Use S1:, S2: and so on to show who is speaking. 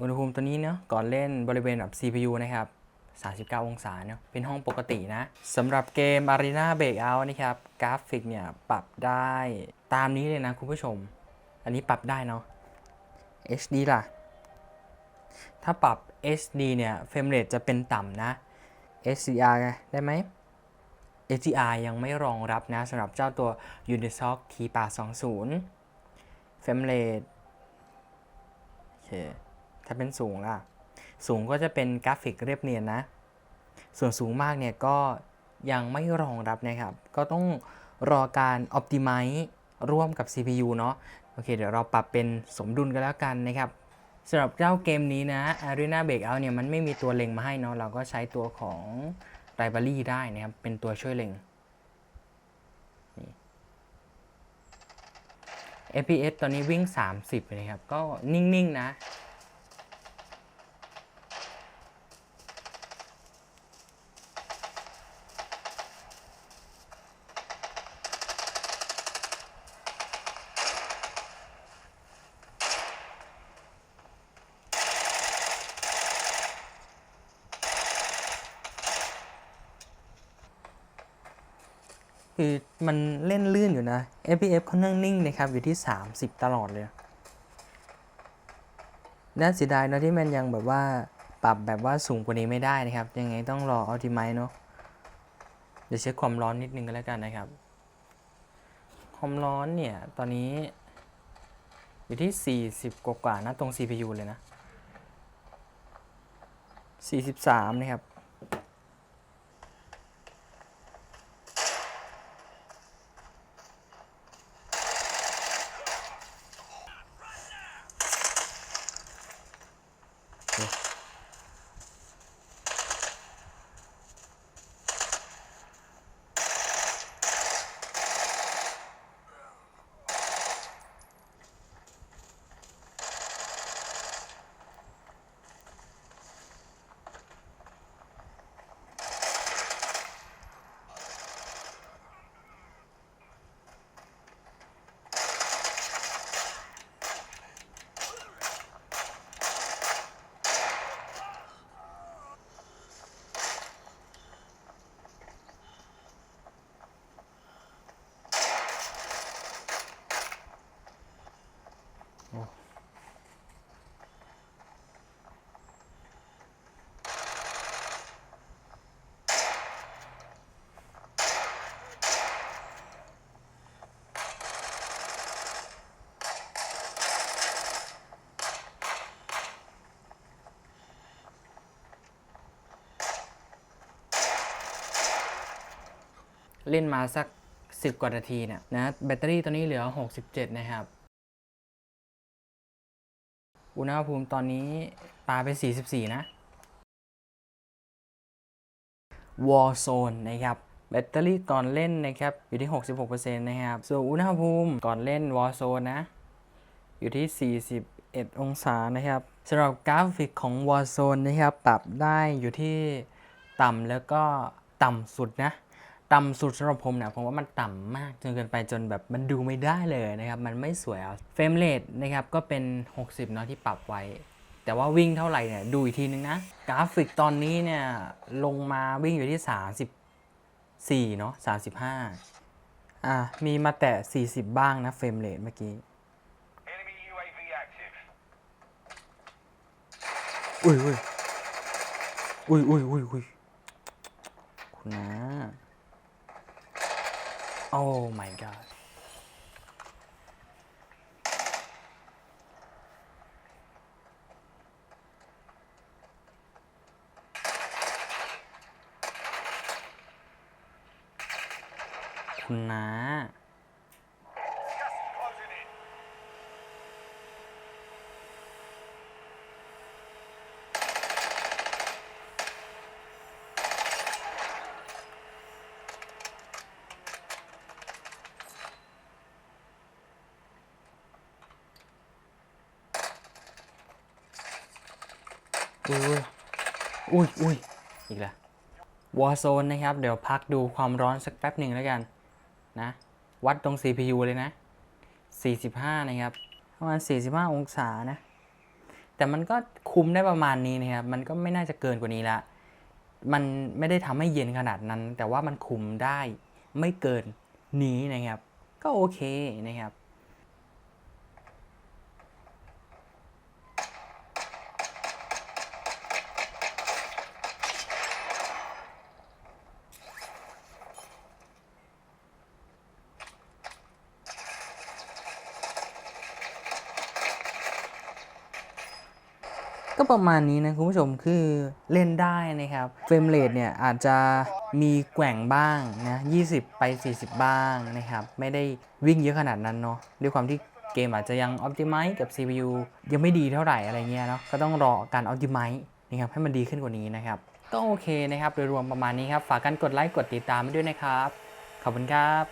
S1: อุณหภูมิตัวนี้เนาะก่อนเล่นบริเวณแบบ CPU นะครับ 39 องศาเนาะเป็นห้องปกตินะสำหรับเกม Arena Breakout นะครับ กราฟิกเนี่ย ปรับได้ตามนี้เลยนะคุณผู้ชม อันนี้ปรับได้เนาะ HD ล่ะ ถ้าปรับ HD เนี่ยเฟรมเรทจะเป็นต่ำนะ HDR ได้ไหม HDR ยังไม่รองรับนะสำหรับเจ้าตัว Unisoc T820 เฟรมเรทโอเค ถ้าเป็นสูงล่ะ สูงก็จะเป็นกราฟิกเรียบเนียนนะ ส่วนสูงมากเนี่ยก็ยังไม่รองรับนะครับ ก็ต้องรอการ Optimize ร่วมกับ CPU เนาะ โอเค เดี๋ยวเราปรับเป็นสมดุลกันแล้วกันนะครับสำหรับเจ้าเกมนี้นะ Arena Breakout เนี่ยมันไม่มีตัวเล็งมาให้เนาะ เราก็ใช้ตัวของ Library ได้นะครับ เป็นตัวช่วยเล็ง FPS ตอนนี้วิ่ง 30 นะครับ ก็นิ่ง ๆ นะ คือมันเล่นลื่นอยู่นะ FPS ค่อนข้างนิ่งนะครับ อยู่ที่ 30 ตลอดเลย น่าเสียดายเนะที่มันยังแบบว่าปรับแบบว่าสูงกว่านี้ไม่ได้นะครับ ยังไงต้องรอ Optimize เนอะเดี๋ยวเช็คความร้อนนิดนึงก็แล้วกันนะครับ ความร้อนเนี่ย ตอนนี้อยู่ที่ 40 กว่าๆนะ ตรง CPU เลยนะ 43 นะครับ เล่นมาสัก 10 กว่านาทีเนี่ยนะแบตเตอรี่ตอนนี้เหลือ 67 นะครับ อุณหภูมิตอนนี้ปาไป 44 นะ Warzone นะครับแบตเตอรี่ก่อนเล่นนะครับอยู่ที่ 66%นะครับ ส่วนอุณหภูมิก่อนเล่น Warzone นะ อยู่ที่ 41 องศานะครับสำหรับกราฟิกของ Warzone นะครับ ปรับได้อยู่ที่ต่ำแล้วก็ต่ำสุดนะ ต่ำสุดสำหรับผมเนี่ยผมว่ามันต่ำมากจนเกินไปจนแบบมันดูไม่ได้เลยนะครับ มันไม่สวยเอาเฟรมเรทนะครับก็เป็น 60เนาะที่ปรับไว้ แต่ว่าวิ่งเท่าไหร่เนี่ยดูอีกทีนึงนะ กราฟิกตอนนี้เนี่ยลงมาวิ่งอยู่ที่ 34เนาะ35 อะมีมาแตะ40 บ้างนะเฟรมเรทเมื่อกี้
S2: Enemy UAV active.
S1: อุ้ยอุ้ยอุ้ยอุ้ยอุ้ยอุ้ยคุณนะ Oh my god คุณนะ อุ้ยอุ้ยอุ้ยอีกแล้ว Warzone นะครับ เดี๋ยวพักดูความร้อนสักแป๊บหนึ่งแล้วกันนะ วัดตรง CPU เลยนะ 45 นะครับ ประมาณ 45 องศานะ แต่มันก็คุมได้ประมาณนี้นะครับ มันก็ไม่น่าจะเกินกว่านี้ละ มันไม่ได้ทำให้เย็นขนาดนั้น แต่ว่ามันคุมได้ไม่เกินนี้นะครับ ก็โอเคนะครับ ก็ประมาณนี้นะคุณผู้ชมคือเล่นได้นะครับเฟรมเรทเนี่ยอาจจะมีแกว่งบ้างนะ20 ไป 40 บ้างนะครับ ไม่ได้วิ่งเยอะขนาดนั้นเนาะด้วยความที่เกมอาจจะยัง Optimize กับ CPU ยังไม่ดีเท่าไหร่อะไรเงี้ยเนาะก็ต้องรอการ Optimize นะครับให้มันดีขึ้นกว่านี้นะครับ ก็โอเคนะครับ โดยรวมประมาณนี้ครับ ฝากกันกดไลค์กดติดตามด้วยนะครับ ขอบคุณครับ